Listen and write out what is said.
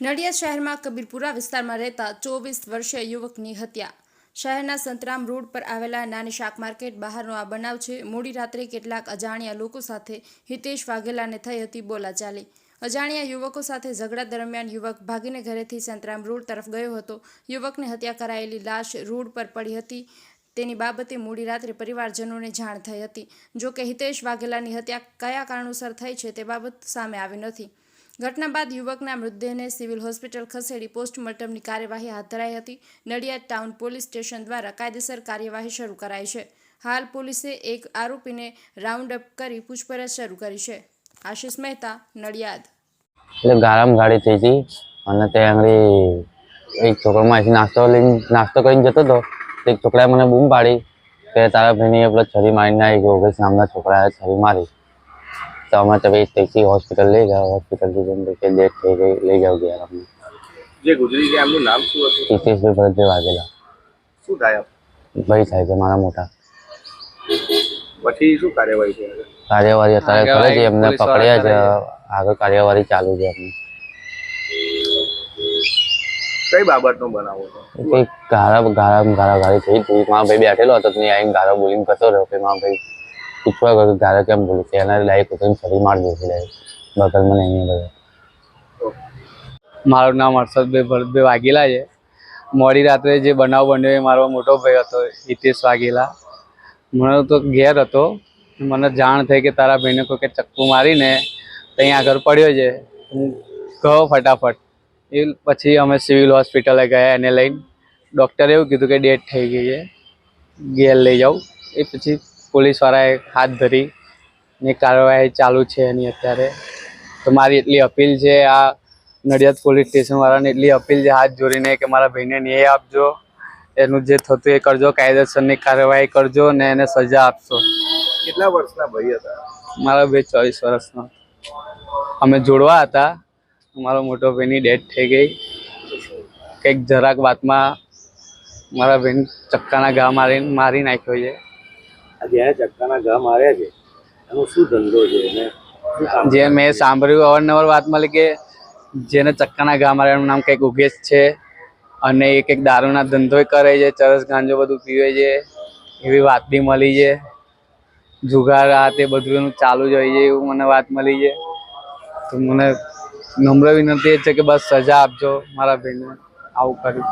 નડિયાદ શહેરમાં કબીરપુરા વિસ્તારમાં રહેતા ચોવીસ વર્ષીય યુવકની હત્યા. શહેરના સંતરામ રોડ પર આવેલા નાની શાક માર્કેટ બહારનો આ બનાવ છે. મોડી રાત્રે કેટલાક અજાણ્યા લોકો સાથે હિતેશ વાઘેલાને થઈ હતી બોલાચાલી. અજાણ્યા યુવકો સાથે ઝઘડા દરમિયાન યુવક ભાગીને ઘરેથી સંતરામ રોડ તરફ ગયો હતો. યુવકની હત્યા કરાયેલી લાશ રોડ પર પડી હતી. તેની બાબતે મોડી રાત્રે પરિવારજનોને જાણ થઈ હતી. જો કે હિતેશ વાઘેલાની હત્યા કયા કારણોસર થઈ છે તે બાબત સામે આવી નથી. ઘટના બાદ યુવકના મૃતદેહને સિવિલ હોસ્પિટલ ખસેડી પોસ્ટમોર્ટમની કાર્યવાહી હાથ ધરાઈ હતી. નડિયાદ ટાઉન પોલીસ સ્ટેશન દ્વારા કાયદેસર કાર્યવાહી શરૂ કરાઈ છે. હાલ પોલીસે એક આરોપીને રાઉન્ડ અપ કરી પૂછપરછ શરૂ કરી છે. આશિષ મહેતા, નડિયાદ. એટલે ગારામ ગાડી થઈ હતી અને તે આંગળી એક છોકરો માહિતી નાસ્તો લઈને, નાસ્તો કરીને જતો હતો. એક છોકરાએ મને બૂમ પાડી કે તારા ભાઈને પેલો છરી મારીને આવી ગયો કે નામના છોકરાએ છરી મારી. તો અમે તો ભાઈ ટેક્સી હોસ્પિટલ લઈ ગયા હોસ્પિટલથી જેમ કે ડેથ થઈ ગઈ લઈ જાવ ગયા અમને જે ગુજરી ગયા એમનું નામ શું હતું? હિતેશભાઈ ભરતભાઈ વાઘેલા. શું થાય? ભાઈ થાય છે મારા મોટા. પછી શું કાર્યવાહી છે કાર્યવાહી અત્યારે કરે છે એમને પકડ્યા છે આગળ કાર્યવાહી ચાલુ છે એમની. કઈ બાબતનો બનાવો કંઈક ગારા ગારા ગારા થઈ હતી મારા ભાઈ બેઠેલો હતો ત્યાં આવીને ગારા બોલીને કરતો રહ્યો કે મારા ભાઈ પૂછવા ગયો કે કેમ બોલું કે એના લાયક ઉતરીને ફરી મારી દીધી લાયક બગલમાં નહીં બધા મારું નામ હર્ષદભાઈ ભરતભાઈ વાઘેલા છે. મોડી રાત્રે જે બનાવ બન્યો એ મારો મોટો ભાઈ હતો, હિતેશ વાઘેલા. મને તો ઘેર હતો. મને જાણ થઈ કે તારા ભાઈને કોઈ ચક્કુ મારીને ત્યાં આગળ પડ્યો છે. હું ગયો ફટાફટ. એ પછી અમે સિવિલ હોસ્પિટલે ગયા, એને લઈને ડૉક્ટરે એવું કીધું કે ડેથ થઈ ગઈ છે. ઘેર લઈ જાઉં. એ પછી પોલીસવાળાએ હાથ ધરી ને કાર્યવાહી ચાલુ છે એની અત્યારે. તો મારી એટલી અપીલ છે આ નડિયાદ પોલીસ સ્ટેશનવાળાને એટલી અપીલ છે હાથ જોડીને કે મારા ભાઈને ન્યાય આપજો. એનું જે થતું એ કરજો કાયદેસરની કાર્યવાહી કરજો ને એને સજા આપશો. કેટલા વર્ષના ભાઈ હતા? મારા ભાઈ ચોવીસ વર્ષનો. અમે જોડવા હતા. મારો મોટો ભાઈની ડેથ થઈ ગઈ. કંઈક જરાક વાતમાં મારા બેન ચક્કાના ઘા મારી મારી નાખ્યો છે. જેને ચક્કાના ઘા માર્યા છે. એનો શું ધંધો છે એને? જે મેં સાંભળ્યું અવારનવાર વાત મળી કે જેને ચક્કાના ઘા માર્યા એનું નામ કંઈક ઉગેશ છે અને એ કંઈક દારૂના ધંધોય કરે છે ચરસ ગાંજો બધું પીવે છે એવી વાત બી મળી છે. જુગાર આ તે બધું એનું ચાલુ જ હોય છે એવું મને વાત મળી છે. તો મને નમ્ર વિનંતી એ છે કે બસ સજા આપજો મારા ભાઈને આવું કર્યું.